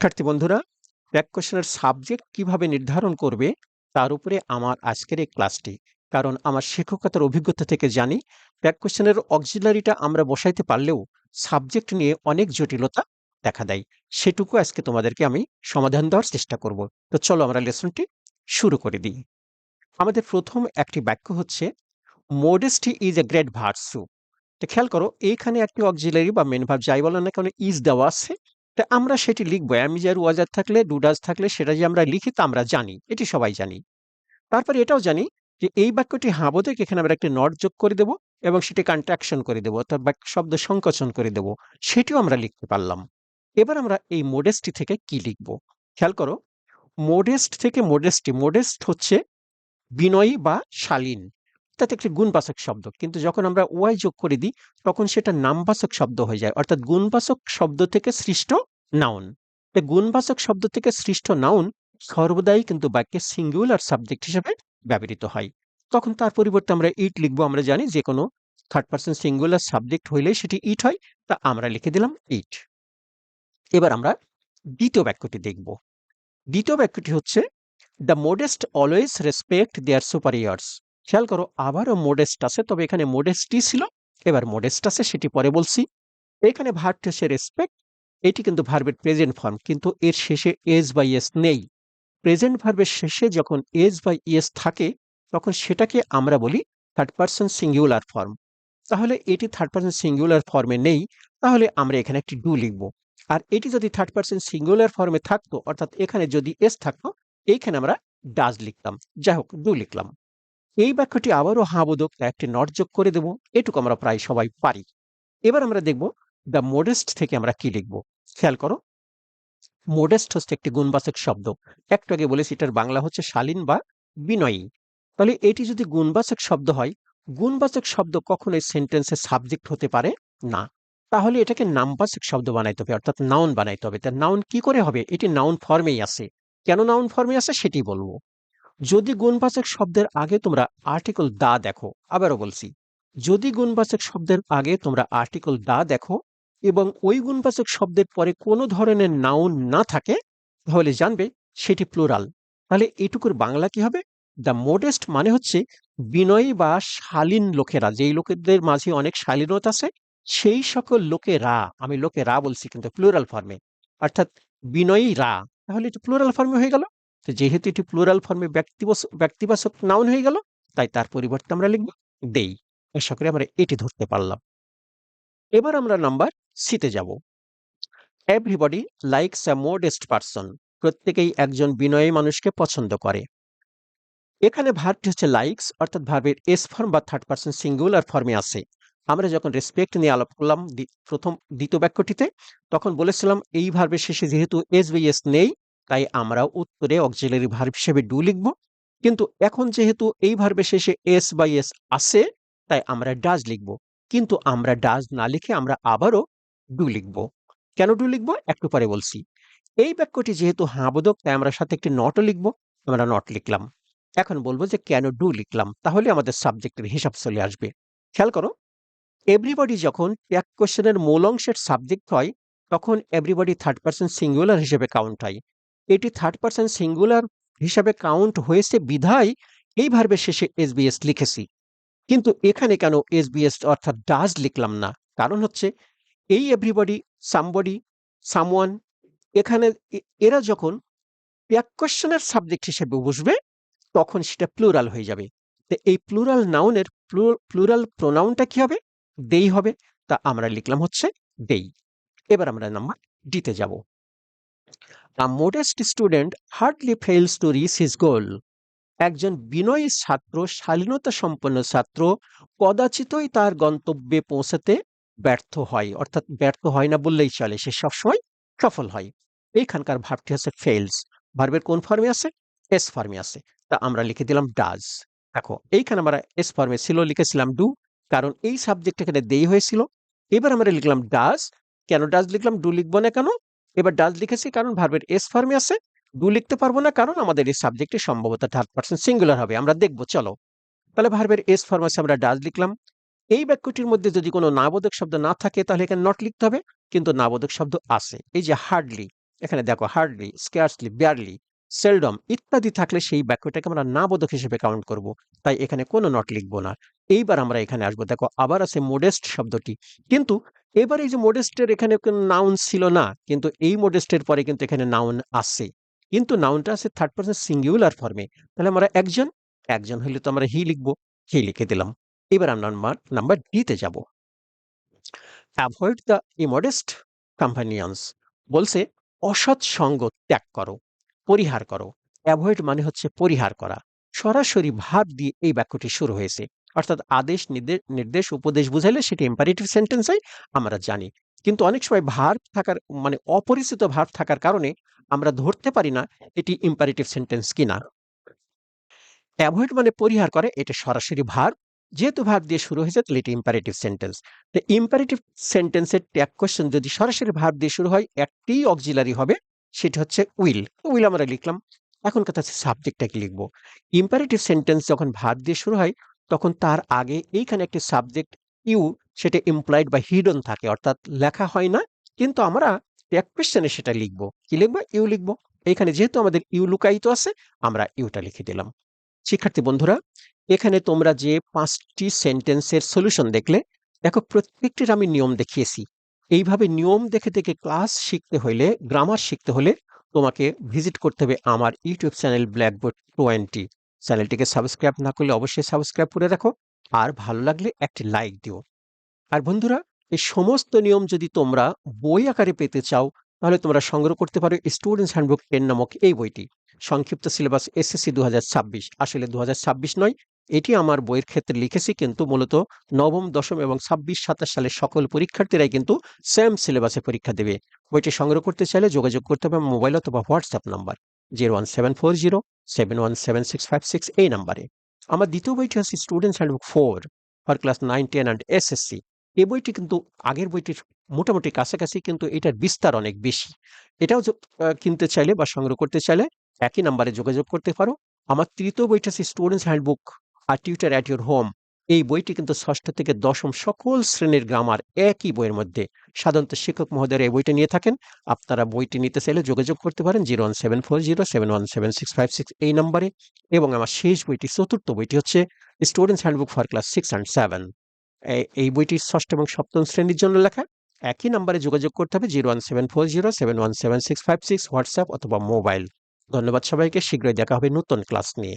শিক্ষার্থী বন্ধুরা ব্যাক কোশ্চেনের সাবজেক্ট কীভাবে নির্ধারণ করবে তার উপরে আমার আজকের এই ক্লাসটি। কারণ আমার শিক্ষকতার অভিজ্ঞতা থেকে জানি ব্যাক কোশ্চেনের অক্সিলারিটা আমরা বসাইতে পারলেও সাবজেক্ট নিয়ে অনেক জটিলতা দেখা দেয়। সেটুকু আজকে তোমাদেরকে আমি সমাধান দেওয়ার চেষ্টা করব। তো চলো আমরা লেসনটি শুরু করে দিই। আমাদের প্রথম একটি বাক্য হচ্ছে modesty is a great virtue তো খেয়াল করো, এইখানে একটি অক্সিলারি বা মেন ভাব যাই বলো না কেন ইজ দেওয়া আছে। তা আমরা সেটি লিখব। অ্যামিজার ওয়াজার থাকলে, ডুডাস থাকলে সেটা যে আমরা লিখি তা আমরা জানি, এটি সবাই জানি। তারপরে এটাও জানি যে এই বাক্যটি হাবোধক এখানে আমরা একটি নট যোগ করে দেব এবং সেটি কন্ট্রাকশন করে দেবো অর্থাৎ বাক্য শব্দ সংকোচন করে দেব, সেটিও আমরা লিখতে পারলাম। এবার আমরা এই মোডেস্টি থেকে কি লিখব? খেয়াল করো মোডেস্ট থেকে মোডেস্টি মোডেস্ট হচ্ছে বিনয়ী বা শালীন। অর্থাৎ একটি গুণবাচক শব্দ, কিন্তু যখন আমরা ওয়াই যোগ করে দিই, তখন সেটা নামবাচক শব্দ হয়ে যায়। অর্থাৎ গুণবাচক শব্দ থেকে সৃষ্ট নাউন। এই গুণবাচক শব্দ থেকে সৃষ্ট নাউন সর্বদাই কিন্তু বাক্যে সিঙ্গুলার সাবজেক্ট হিসেবে ব্যবহৃত হয়। তখন তার পরিবর্তে আমরা ইট লিখব, আমরা জানি যে কোনো থার্ড পার্সন সিঙ্গুলার সাবজেক্ট হইলেই সেটি ইট হয়, তা আমরা লিখে দিলাম ইট এবার আমরা দ্বিতীয় বাক্যটি দেখব। দ্বিতীয় বাক্যটি হচ্ছে the modest always respect their superiors খেয়াল করো, আবারও মোডেস্ট আছে, তবে এখানে মোডেস্টই ছিল, এবার মোডেস্ট আছে, সেটি পরে বলছি। এখানে ভার্বটি হচ্ছে রেসপেক্ট এটি কিন্তু ভার্বের প্রেজেন্ট ফর্ম কিন্তু এর শেষে এজ বাই এস নেই। প্রেজেন্ট ভার্বের শেষে যখন এজ বাই ইয়েস থাকে, তখন সেটাকে আমরা বলি থার্ড পার্সন সিঙ্গুলার ফর্ম তাহলে এটি থার্ড পার্সন সিঙ্গুলার ফর্মে নেই, তাহলে আমরা এখানে একটি ডু লিখব। আর এটি যদি থার্ড পার্সন সিঙ্গুলার ফর্মে থাকতো, অর্থাৎ এখানে যদি এস থাকতো, এইখানে আমরা ডাজ লিখতাম। যাই হোক ডু লিখলাম। এই বাক্যটি আবারও হাবোধক একটি নট যোগ করে দেব, এটুকু আমরা প্রায় সবাই পারি। এবার আমরা দেখব দ্য মোডেস্ট থেকে আমরা কি লিখব? খেয়াল করো। মোডেস্ট হচ্ছে একটি গুণবাচক শব্দ। একটু আগে বলেছি, এটার বাংলা হচ্ছে শালীন বা বিনয়ী। তাহলে এটি যদি গুণবাচক শব্দ হয়, গুণবাচক শব্দ কখনোই সেন্টেন্সের সাবজেক্ট হতে পারে না। তাহলে এটাকে নামবাচক শব্দ বানাইতে হবে, অর্থাৎ নাউন বানাইতে হবে। তার নাউন কি করে হবে? এটি নাউন ফর্মেই আছে। কেন নাউন ফর্মে আছে সেটি বলব। যদি গুণবাচক শব্দের আগে তোমরা আর্টিকল দা দেখো, আবারও বলছি, যদি গুণবাচক শব্দের আগে তোমরা আর্টিকল দা দেখো এবং ওই গুণবাচক শব্দের পরে কোনো ধরনের নাউন না থাকে, তাহলে জানবে সেটি প্লুরাল তাহলে এটুকুর বাংলা কি হবে? দ্য মোডেস্ট মানে হচ্ছে বিনয়ী বা শালীন লোকেরা, যেই লোকেদের মাঝে অনেক শালীনতা আছে, সেই সকল লোকেরা, আমি লোকেরা বলছি কিন্তু প্লুরাল ফর্মে অর্থাৎ বিনয়ী রা তাহলে এটি প্লুরাল ফর্মে হয়ে গেল। তো যেহেতু এটি প্লুরাল ফর্মে ব্যক্তিবাচক নাউন হয়ে গেল, তাই তার পরিবর্তে আমরা লিখব, দেই। আশা করি আমরা এটি ধরতে পারলাম। এবার আমরা নাম্বার সিতে যাব। Everybody likes a modest person প্রত্যেকেই একজন বিনয়ী মানুষকে পছন্দ করে। এখানে ভার্বটি হচ্ছে লাইকস অর্থাৎ ভার্বের এস ফর্ম বা থার্ড পার্সন সিঙ্গুলার ফর্মে আছে। আমরা যখন রেসপেক্ট নিয়ে আলাপ করলাম প্রথম, দ্বিতীয় বাক্যটিতে, তখন বলেছিলাম, এই ভার্বের শেষে যেহেতু এস বি এস নেই, তাই আমরা উত্তরে অক্সিলারি ভার্ব হিসেবে ডু লিখব। কিন্তু এখন যেহেতু এই ভার্বের শেষে এস বাই এস আছে, তাই আমরা ডাজ লিখব। কিন্তু আমরা ডাজ না লিখে আমরা আবারও ডু লিখব। কেন ডু লিখব? একটু পরে বলছি। এই বাক্যটি যেহেতু হাবোধক তাই আমরা সাথে একটি নটও লিখব। আমরা নট লিখলাম। এখন বলব যে কেন ডু লিখলাম? তাহলে আমাদের সাবজেক্টের হিসাব চলে আসবে। খেয়াল করো এভরিবডি যখন এক কোশ্চেনের মূল অংশের সাবজেক্ট হয়, তখন এভরিবডি থার্ড পার্সন সিঙ্গুলার হিসেবে কাউন্ট হয়। এটি থার্ড পার্সন সিঙ্গুলার হিসাবে কাউন্ট হয়েছে বিধায় এই ভার্বের শেষে এসবিএস লিখেছি। কিন্তু এখানে কেন এসবিএস অর্থাৎ ডাজ লিখলাম না? কারণ হচ্ছে এই এভরিবডি সামবডি সামওয়ান এখানে এরা যখন এক সাবজেক্ট হিসেবে বসবে, তখন সেটা প্লুরাল হয়ে যাবে। তো এই প্লুরাল নাউনের প্লুরাল প্রোনাউনটা কি হবে? দেই হবে। তা আমরা লিখলাম হচ্ছে দেই এবার আমরা নাম্বার ডিতে যাব। A modest student hardly fails to reach his goal একজন বিনয়ী ছাত্র, শালীনতা সম্পন্ন ছাত্র, কদাচিতই তার গন্তব্যে পৌঁছাতে ব্যর্থ হয়, অর্থাৎ ব্যর্থ হয় না বললেই চলে, সে সবসময় সফল হয়। এইখানকার ভাবটি আছে ফেলস ভার্বের কোন ফর্মে আছে? এস ফর্মে আছে। তা আমরা লিখে দিলাম ডাজ। দেখো, এইখানে আমরা এস ফর্মে ছিল, লিখেছিলাম ডু, কারণ এই সাবজেক্ট এখানে দেই হয়েছিল। এবার আমরা লিখলাম ডাজ। কেন ডাজ লিখলাম? ডু লিখব না কেন? এবার ডাজ লিখেছি কারণ ভার্বের এস ফর্মে আছে। ডু লিখতে পারব না কারণ আমাদের এই সাবজেক্টে সম্ভবত থার্ড পার্সন সিঙ্গুলার হবে। আমরা দেখব, চলো। তাহলে ভার্বের এস ফর্ম আছে, আমরা ডাজ লিখলাম। এই বাক্যটির মধ্যে যদি কোনো নাবোধক শব্দ না থাকে, তাহলে এখানে নট লিখতে হবে, কিন্তু নাবোধক শব্দ আছে। এই যে হার্ডলি এখানে দেখো হার্ডলি স্কেয়ার্সলি বেয়ারলি সেলডম ইত্যাদি থাকলে সেই বাক্যটাকে আমরা না বোধক হিসেবে কাউন্ট করব। তাই এখানে কোনো নট লিখব না। এইবার আমরা এখানে আসব। দেখো আবার আছে মোডেস্ট শব্দটি। কিন্তু এবার এই যে মোডেস্টের এখানে নাউন ছিল না, কিন্তু এই মোডেস্টের পরে কিন্তু এখানে নাউন আছে। কিন্তু নাউনটা আছে থার্ড পার্সন সিঙ্গুলার ফর্মে তাহলে আমরা একজন একজন হলে তো আমরা হি লিখব। হি লিখে দিলাম। এবার আমরা নাম্বার নাম্বার ডিতে যাব। অ্যাভয়েড দ্য ইমোডেস্ট কম্পানিয়ন্স বলছে অসৎ সঙ্গ ত্যাগ করো, পরিহার করো। অ্যাভয়েড মানে হচ্ছে পরিহার করা। সরাসরি ভাব দিয়ে এই বাক্যটি শুরু হয়েছে। অর্থাৎ আদেশ নির্দেশ, উপদেশ বুঝাইলে সেটি ইম্পারেটিভ সেন্টেন্স হয়, আমরা জানি। কিন্তু অনেক সময় ভার থাকার মানে অপরিচিত ভার থাকার কারণে আমরা ধরতে পারি না এটি ইম্পারেটিভ সেন্টেন্স কিনা। অ্যাভয়েড মানে পরিহার করে, এটা সরাসরি ভার যেহেতু ভার দিয়ে শুরু হয়েছে, তাহলে এটি ইম্পারেটিভ সেন্টেন্স তো ইম্পারেটিভ সেন্টেন্সের ট্যাগ কোশ্চেন যদি সরাসরি ভার দিয়ে শুরু হয়, একটি অক্সিলারি হবে, সেটি হচ্ছে উইল উইল আমরা লিখলাম। এখন কথা হচ্ছে সাবজেক্টটাকে লিখব। ইম্পারেটিভ সেন্টেন্স যখন ভার দিয়ে শুরু হয়, তখন তার আগে এইখানে একটি সাবজেক্ট ইউ সেটা ইমপ্লয়েড বা হিডন থাকে, অর্থাৎ লেখা হয় না, কিন্তু আমরা ট্যাগ কোশ্চেনে সেটা লিখব। কি লিখব? ইউ লিখব। এইখানে যেহেতু আমাদের ইউ লুকায়িত আছে, আমরা ইউটা লিখে দিলাম। শিক্ষার্থী বন্ধুরা এখানে তোমরা যে পাঁচটি সেন্টেন্সের সলিউশন দেখলে, দেখো প্রত্যেকটির আমি নিয়ম দেখিয়েছি। এইভাবে নিয়ম দেখে দেখে ক্লাস শিখতে হলে গ্রামার শিখতে হলে তোমাকে ভিজিট করতে হবে আমার ইউটিউব চ্যানেল ব্ল্যাকবোর্ড টোয়েন্টি চ্যানেলটিকে সাবস্ক্রাইব না করলে অবশ্যই সাবস্ক্রাইব করে রাখো, আর ভালো লাগলে একটি লাইক দিও। আর বন্ধুরা, এই সমস্ত নিয়ম যদি তোমরা বই আকারে পেতে চাও, তাহলে তোমরা সংগ্রহ করতে পারো স্টুডেন্টস হ্যান্ডবুক টেন নামক এই বইটি। সংক্ষিপ্ত সিলেবাস এসএসসি দু হাজার ছাব্বিশ। আসলে দু নয় এটি আমার বইয়ের ক্ষেত্রে লিখেছি কিন্তু মূলত নবম, দশম এবং ছাব্বিশ, সাতাশ সালের সকল পরীক্ষার্থীরাই কিন্তু সেম সিলেবাসে পরীক্ষা দেবে। বইটি সংগ্রহ করতে চাইলে যোগাযোগ করতে হবে মোবাইল অথবা WhatsApp number zero one seven four zero seven one seven six five six এই নাম্বারে আমার দ্বিতীয় বইটি হচ্ছে students handbook four for class nine ten and SSC এই বইটি কিন্তু আগের বইটির মোটামুটি কাছাকাছি কিন্তু এটার বিস্তার অনেক বেশি। এটাও কিনতে চাইলে বা সংগ্রহ করতে চাইলে একই নাম্বারে যোগাযোগ করতে পারো। আমার তৃতীয় বইটা হচ্ছে স্টুডেন্টস হ্যান্ডবুক আর টিউটার অ্যাট ইউর হোম। এই বইটি কিন্তু ষষ্ঠ থেকে দশম সকল শ্রেণির গ্রামার একই বইয়ের মধ্যে। সাধারণত শিক্ষক মহোদয়ের এই বইটা নিয়ে থাকেন। আপনারা বইটি নিতে চাইলে যোগাযোগ করতে পারেন zero one seven four zero seven one seven six five six এই নাম্বারে এবং আমার শেষ বইটি, চতুর্থ বইটি হচ্ছে students handbook for class six and seven. এই বইটি ষষ্ঠ এবং সপ্তম শ্রেণির জন্য লেখা। একই নাম্বারে যোগাযোগ করতে হবে zero one seven four zero seven one seven six five six WhatsApp অথবা মোবাইল। ধন্যবাদ সবাইকে। শীঘ্রই দেখা হবে নতুন ক্লাস নিয়ে।